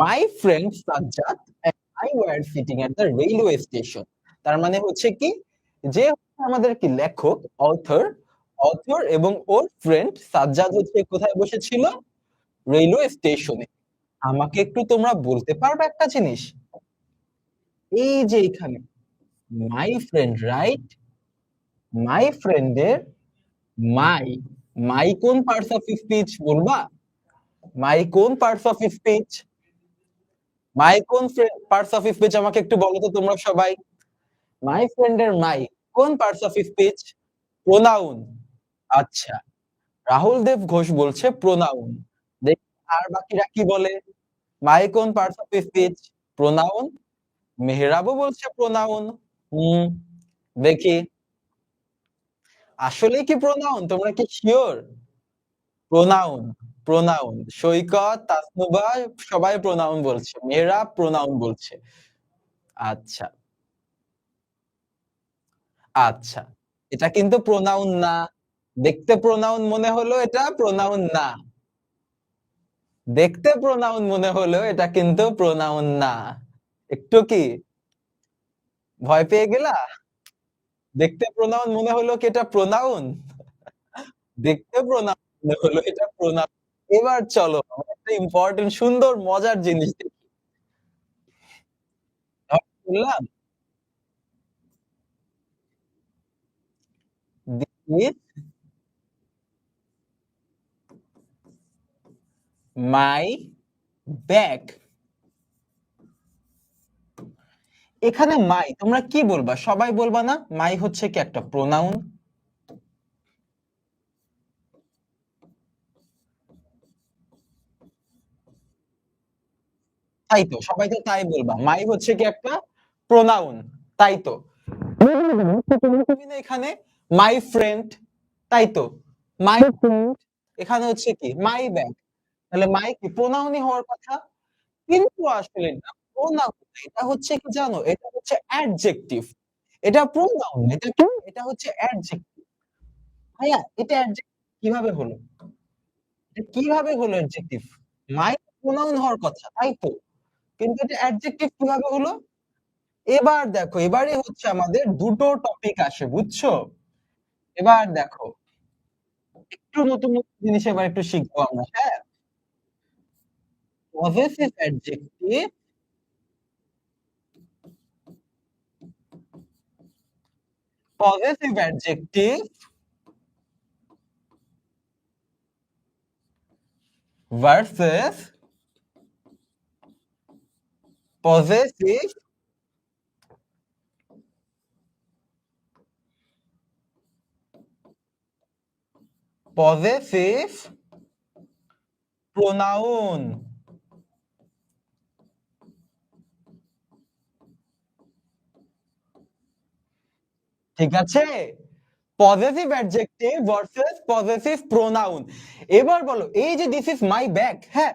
My friend Sajjad I were sitting at the railway station. তার মানে হচ্ছে কি? যে আমাদের কি লেখক অথর অথর এবং ওর ফ্রেন্ড সাজ্জাদ হচ্ছে কোথায় বসেছিল? রেলওয়ে স্টেশনে আমাকে একটু তোমরা বলতে পারবে একটা জিনিস? এই যে এখানে মাই ফ্রেন্ড রাইট মাই ফ্রেন্ডের মাই মাই কোন পার্টস অফ স্পিচ বলবা? মাই কোন পার্টস অফ স্পিচ মাই কোন পার্টস অফ স্পিচ আমাকে একটু বলো তো তোমরা সবাই। মাই ফ্রেন্ডের মাই কোন পার্টস অফ স্পিচ প্রোনাউন আচ্ছা রাহুল দেব ঘোষ বলছে প্রোনাউন আর বাকিরা কি বলে? মাই কোন পার্টস অফ স্পিচ প্রোনাউন মেহরাবও বলছে প্রোনাউন হুম, দেখি। আসলে কি প্রোনাউন তোমরা কি sure pronoun pronoun Saikat Tasnuba সবাই প্রোনাউন বলছে। মেয়েরা প্রোনাউন বলছে। আচ্ছা। আচ্ছা। এটা কিন্তু প্রোনাউন না। দেখতে প্রোনাউন মনে হলো এটা প্রোনাউন না। দেখতে প্রোনাউন মনে হলো এটা কিন্তু প্রোনাউন না। একটু কি? ভয় পেয়ে গেলা? দেখতে প্রোনাউন মনে হলো কি এটা প্রোনাউন দেখতে প্রোনাউন মনে হলো এটা প্রোনাউন এবার চলো একটা ইম্পর্টেন্ট সুন্দর, মজার জিনিস দেখি। বললাম this my এখানে মাই তোমরা কি বলবা? সবাই বলবা না? মাই হচ্ছে কি একটা প্রোনাউন তাই তো সবাই তো তাই বলবা। মাই হচ্ছে কি একটা প্রোনাউন তাই তো। তুমি না এখানে মাই ফ্রেন্ড তাই তো। মাই ফ্রেন্ড এখানে হচ্ছে কি? মাই ব্যাগ তাহলে মাই কি? প্রোনাউনই হওয়ার কথা। কিন্তু আসলে না প্রোনাউন এটা হচ্ছে কি জানো? এটা হচ্ছে অ্যাডজেক্টিভ এটা প্রোনাউন এটা কি? এটা হচ্ছে অ্যাডজেক্টিভ ভাইয়া এটা অ্যাডজেক্টিভ কীভাবে হলো? এটা কীভাবে হলো অ্যাডজেক্টিভ মাই প্রোনাউন হওয়ার কথা তাই তো। কিন্তু এটা অ্যাডজেক্টিভ কীভাবে হলো? এবার দেখো, এবারে হচ্ছে আমাদের দুটো টপিক আসে, বুঝছ? এবার দেখো, একটু নতুন নতুন জিনিস এবার একটু শিখব আমরা হ্যাঁ? Possessive adjective possessive adjective versus possessive possessive pronoun ঠিক আছে? Possessive adjective versus possessive pronoun এবার বলো, এই যে দিস ইজ মাই ব্যাগ হ্যাঁ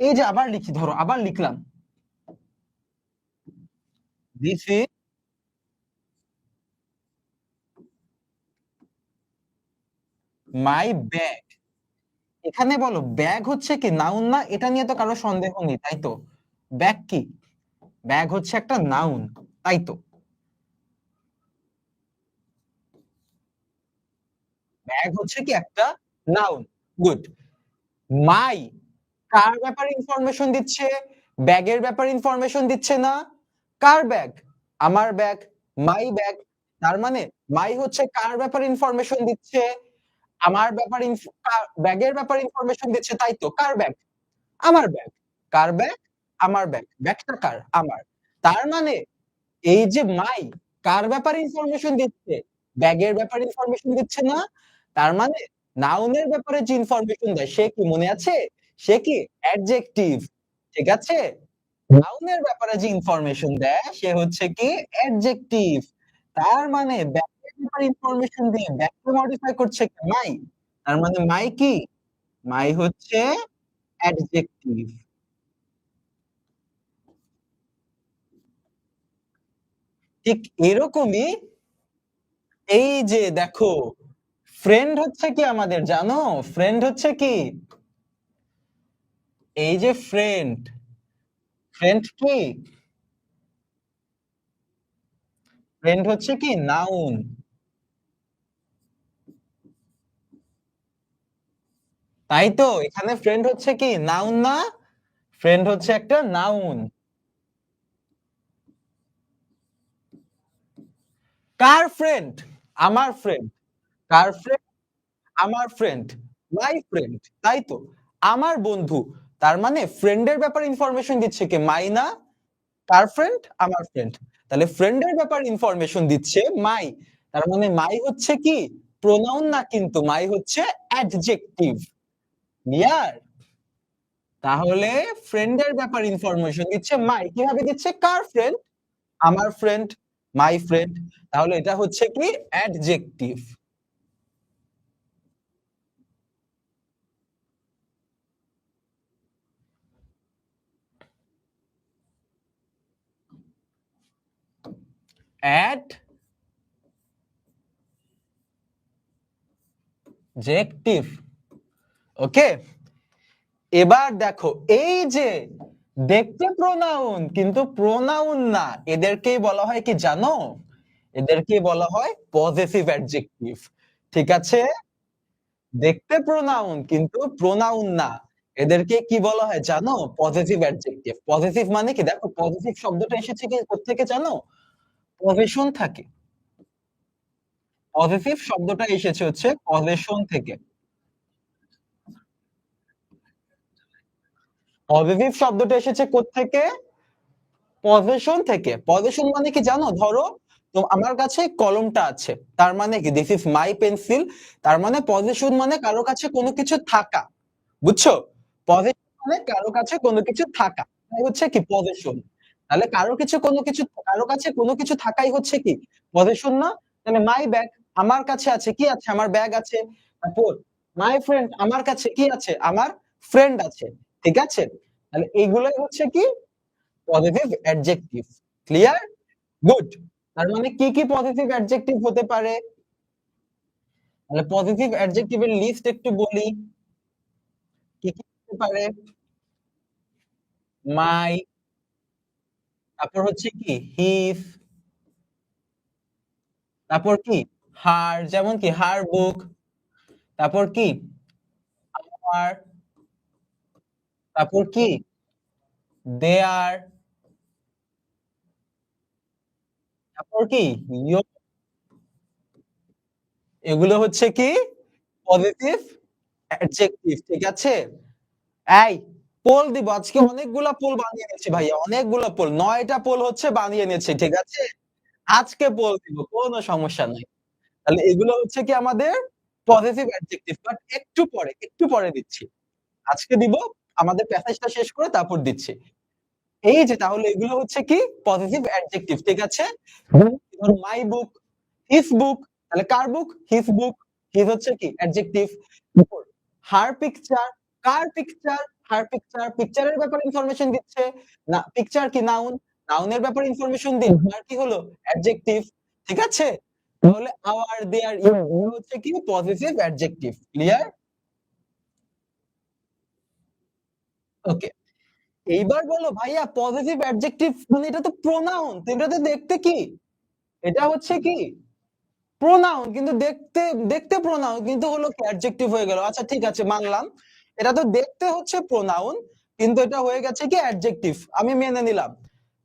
এই যে আবার লিখি, ধরো, আবার লিখলাম। ইজ মাই ব্যাগ এখানে বলো ব্যাগ হচ্ছে কি নাউন না? এটা নিয়ে তো কারও সন্দেহ নেই, তাই তো? ব্যাগ কি? ব্যাগ হচ্ছে একটা নাউন তাই তো? ব্যাগ হচ্ছে কি একটা নাউন গুড মাই কার ব্যাপারে ইনফরমেশন দিচ্ছে? ব্যাগের ব্যাপারে ইনফরমেশন দিচ্ছে না? কার ব্যাগ আমার ব্যাগ মাই ব্যাগ তার মানে মাই হচ্ছে কার ব্যাপারে ইনফরমেশন দিচ্ছে? আমার ব্যাপারে ব্যাগের ব্যাপারে ইনফরমেশন দিচ্ছে, তাই তো, কার ব্যাগ আমার ব্যাগ কার ব্যাগ আমার ব্যাগ ব্যাগটা কার? আমার। তার মানে এই যে মাই কার ব্যাপারে ইনফরমেশন দিচ্ছে? ব্যাগের ব্যাপারে ইনফরমেশন দিচ্ছে না? তার মানে নাউনের ব্যাপারে যে ইনফরমেশন দেয়, সে কি মনে আছে? সে কি অ্যাডজেক্টিভ ঠিক আছে? নাউনের ব্যাপারে যে ইনফরমেশন দেয়, সে হচ্ছে কি অ্যাডজেক্টিভ তার মানে ব্যাপারে ইনফরমেশন দিয়ে ব্যাগকে মডিফাই করছে কি? মাই। তার মানে মাই কি? মাই হচ্ছে অ্যাডজেক্টিভ ঠিক এরকমই এই যে দেখো ফ্রেন্ড হচ্ছে কি আমাদের, জানো? ফ্রেন্ড হচ্ছে কি? এই যে ফ্রেন্ড ফ্রেন্ড কি? ফ্রেন্ড হচ্ছে কি? নাউন তাই তো? এখানে ফ্রেন্ড হচ্ছে কি? নাউন না? ফ্রেন্ড হচ্ছে একটা নাউন কার ফ্রেন্ড আমার ফ্রেন্ড কার ফ্রেন্ড আমার ফ্রেন্ড মাই ফ্রেন্ড তাই তো? আমার বন্ধু. তার মানে ফ্রেন্ডের ব্যাপারে ইনফরমেশন দিচ্ছে কে? মাই না কার ফ্রেন্ড আমার ফ্রেন্ড তাহলে ফ্রেন্ডের ব্যাপারে ইনফরমেশন দিচ্ছে মাই। তার মানে মাই হচ্ছে কি? প্রোনাউন না কিন্তু, মাই হচ্ছে অ্যাডজেক্টিভ ক্লিয়ার তাহলে ফ্রেন্ডের ব্যাপারে ইনফরমেশন দিচ্ছে মাই। কীভাবে দিচ্ছে? কার ফ্রেন্ড আমার ফ্রেন্ড মাই ফ্রেন্ড তাহলে এটা হচ্ছে কি? অ্যাডজেক্টিভ অ্যাড জেকটিভ ওকে এবার দেখো, এই যে দেখতে প্রোনাউন কিন্তু প্রোনাউন না, এদেরকেই বলা হয় কি জানো? এদেরকে বলা হয় পজিটিভ অ্যাডজেক্টিভ ঠিক আছে? দেখতে প্রোনাউন কিন্তু প্রোনাউন না, এদেরকে কি বলা হয় জানো? পজিটিভ অ্যাডজেক্টিভ পজিটিভ মানে কি? দেখো পজিটিভ শব্দটা এসেছে কি থেকে জানো? পজিশন থাকে। পজিটিভ শব্দটা এসেছে হচ্ছে পজিশন থেকে। পজিটিভ শব্দটা এসেছে থেকে পজিশন থেকে। পজেশন মানে কি জানো? ধরো, তো আমার কাছে কলমটা আছে। তার মানে কি? দিস ইজ মাই পেন্সিল তার মানে পজিশন মানে কারও কাছে কোনো কিছু থাকা। বুঝছ? পজেশন মানে কারও কাছে কোনো কিছু থাকা। হচ্ছে কি? পজিশন তাহলে কারও কিছু, কোনো কিছু, কারও কাছে কোনো কিছু থাকাই হচ্ছে কি? পজিশন না, তাহলে মাই ব্যাগ আমার কাছে আছে, কি আছে? আমার ব্যাগ আছে, তারপর মাই ফ্রেন্ড আমার কাছে কি আছে? আমার ফ্রেন্ড আছে, ঠিক আছে? তাহলে এইগুলোই হচ্ছে কি? পজিটিভ অ্যাডজেক্টিভ ক্লিয়ার গুড তার মানে কি কি পজিটিভ অ্যাডজেক্টিভ হতে পারে? তাহলে পজিটিভ অ্যাডজেক্টিভের লিস্ট একটু বলি। কি কি হতে পারে? মাই তারপর হচ্ছে কি? হিফ তারপর কি? হার যেমন কি? হার বুক তারপর কি? আমার তারপর কি? দেয়ার তারপর কি? এগুলো হচ্ছে কি? পজিটিভ অ্যাডজেক্টিভ ঠিক আছে? এই পোল দিব। আজকে অনেকগুলা পোল বানিয়ে নিয়েছি ভাইয়া অনেকগুলো পোল। নয়টা পোল হচ্ছে বানিয়ে নিয়েছি ঠিক আছে? আজকে পোল দিব কোনো সমস্যা নাই। তাহলে এগুলো হচ্ছে কি আমাদের পজিটিভ অ্যাডজেক্টিভ বাট একটু পরে একটু পরে দিচ্ছি। আজকে দিব আমাদের প্যাসেজটা শেষ করে তারপর দিচ্ছি। এই যে তাহলে এগুলো হচ্ছে কি? পজিটিভ অ্যাডজেক্টিভ ঠিক আছে? মাই বুক হিস বুক তাহলে কার বুক হিস বুক হিস হচ্ছে কি? অ্যাডজেক্টিভ হার পিকচার কার পিকচার হার পিকচার পিকচারের ব্যাপারে ইনফরমেশন দিচ্ছে। না পিকচার কি নাউন নাউনের ব্যাপারে ইনফরমেশন দিন। আর কি হলো? অ্যাডজেক্টিভ ঠিক আছে? তাহলে আওয়ার দেয়ার হচ্ছে কি? পজিটিভ অ্যাডজেক্টিভ ক্লিয়ার ওকে এইবার বলো ভাইয়া পজিটিভ অ্যাডজেক্টিভ মানে এটা তো প্রোনাউন এটা তো দেখতে কি? এটা হচ্ছে কি? প্রোনাউন কিন্তু দেখতে দেখতে প্রোনাউন কিন্তু হলো কি? অ্যাডজেক্টিভ হয়ে গেল। আচ্ছা ঠিক আছে মানলাম। এটা তো দেখতে হচ্ছে প্রোনাউন কিন্তু এটা হয়ে গেছে কি অ্যাডজেক্টিভ আমি মেনে নিলাম।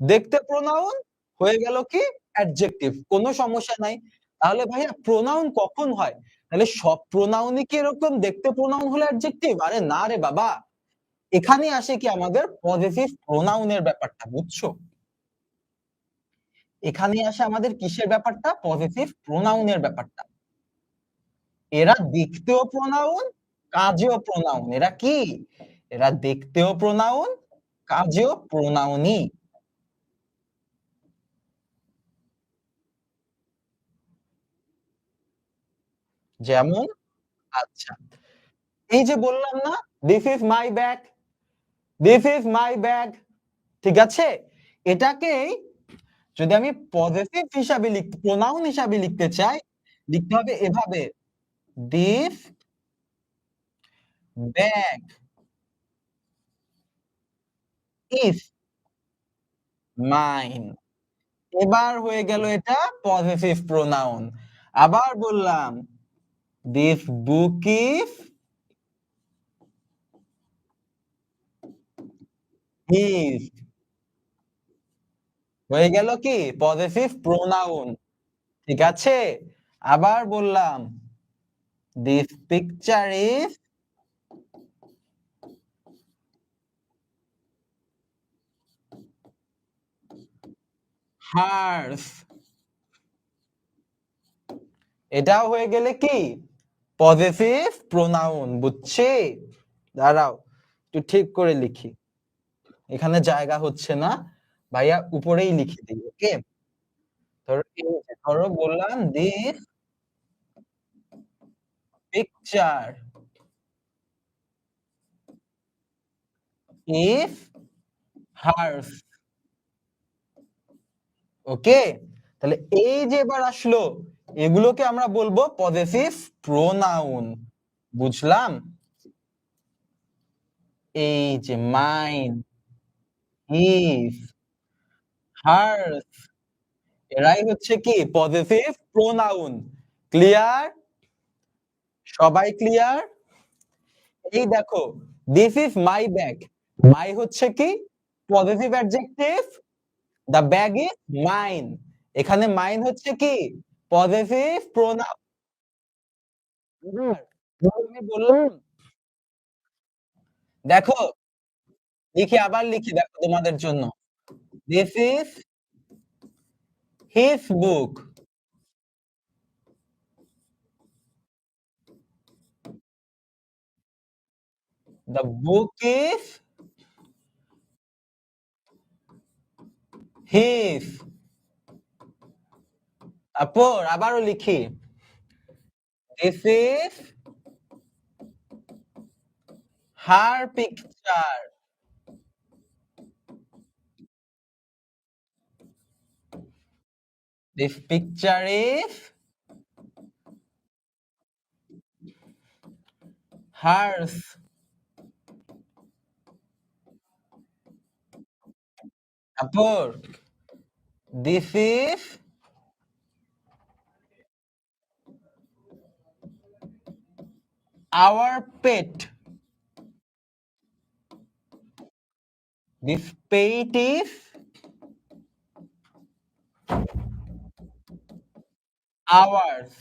দেখতে প্রোনাউন হয়ে গেল কি অ্যাডজেক্টিভ কোনো সমস্যা নাই। তাহলে ভাইয়া প্রোনাউন কখন হয়? তাহলে সব প্রোনাউনই কি এরকম? দেখতে প্রোনাউন হলে অ্যাডজেক্টিভ আরে না রে বাবা। এখানে আসে কি আমাদের পজিটিভ প্রোনাউনের ব্যাপারটা, বুঝছ? এখানে আসে আমাদের কিসের ব্যাপারটা? পজিটিভ প্রোনাউনের ব্যাপারটা। এরা দেখতেও প্রোনাউন কাজেও প্রোনাউন এরা কি? এরা দেখতেও প্রোনাউন কাজেও প্রোনাউনই যেমন আচ্ছা। এই যে বললাম না this is my bag this is my bag ঠিক আছে? এটাকেই যদি আমি পজিটিভ হিসাবে লিখতে প্রোনাউন হিসাবে লিখতে চাই, লিখতে হবে এভাবে দিস ব্যাগ ইজ মাইন এবার হয়ে গেল এটা পজিটিভ প্রোনাউন আবার বললাম দিস বুক ইজ হিজ হয়ে গেল কি? পজিটিভ প্রোনাউন ঠিক আছে? আবার বললাম দিস পিকচার ইজ হার্স এটাও হয়ে গেলে কি? পজিটিভ প্রোনাউন বুঝছি? দাঁড়াও, একটু ঠিক করে লিখি। এখানে জায়গা হচ্ছে না, ভাইয়া উপরেই লিখে দিই, ওকে? ধরো ধরো বললাম this picture if hers okay? তাহলে এই যে এবার আসলো, এগুলোকে আমরা বলব পজিটিভ প্রোনাউন বুঝলাম? এই যে মাইন হিজ হার্স এরাই হচ্ছে কি? পজিটিভ প্রোনাউন ক্লিয়ার সবাই ক্লিয়ার এই দেখো this is my bag my হচ্ছে কি? Positive adjective the bag is mine এখানে মাইন হচ্ছে কি? পজিটিভ প্রোনাউন আমি বললাম, দেখো, লিখি আবার লিখি, দেখো তোমাদের জন্য। This is his book the book is his. তারপর আবারও লিখি This is her picture. This picture is hers. তারপর This is our pet. This pet is ours.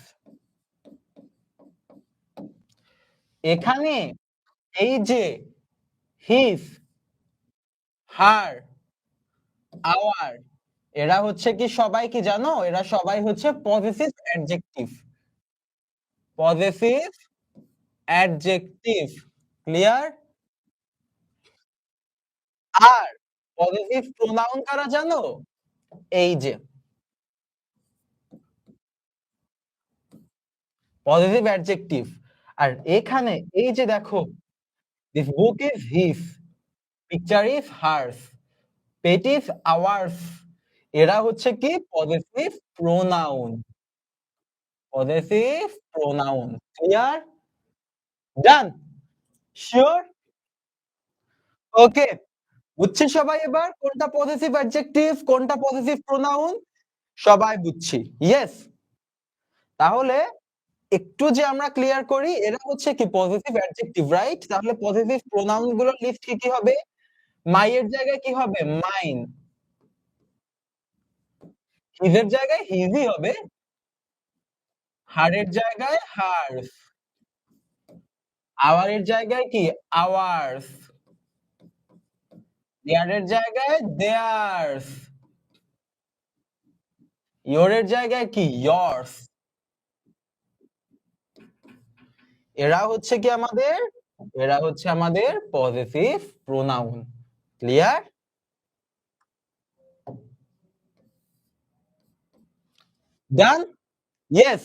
এখানে এই যে হিজ হার আওয়ার এরা হচ্ছে কি সবাই কি জানো? এরা সবাই হচ্ছে positive adjective positive adjective clear আর পজিটিভ প্রোনাউন কারা জানো? এই যে। পজিটিভ অ্যাডজেক্টিভ আর এখানে এই যে দেখো this book is his picture is hers pet is ours এরা হচ্ছে কি? Positive pronoun positive pronoun clear done sure okay বুঝছি সবাই এবার? কোনটা পজিটিভ অ্যাডজেক্টিভ কোনটা পজিটিভ প্রোনাউন সবাই বুঝছি। ইয়েস তাহলে একটু যে আমরা ক্লিয়ার করি, এরা হচ্ছে কি পজিটিভ অ্যাডজেক্টিভ রাইট তাহলে পজিটিভ প্রোনাউনগুলোর লিস্ট কি কি হবে? মাই এর জায়গায় কি হবে? মাইন হিজের জায়গায় হিজই হবে। হারের জায়গায় হার্স আওয়ারের জায়গায় কি? আওয়ার্স দেয়ারের জায়গায় দেয়ার্স ইয়োরের জায়গায় কি? ইয়র্স এরা হচ্ছে কি আমাদের? এরা হচ্ছে আমাদের positive pronoun clear done yes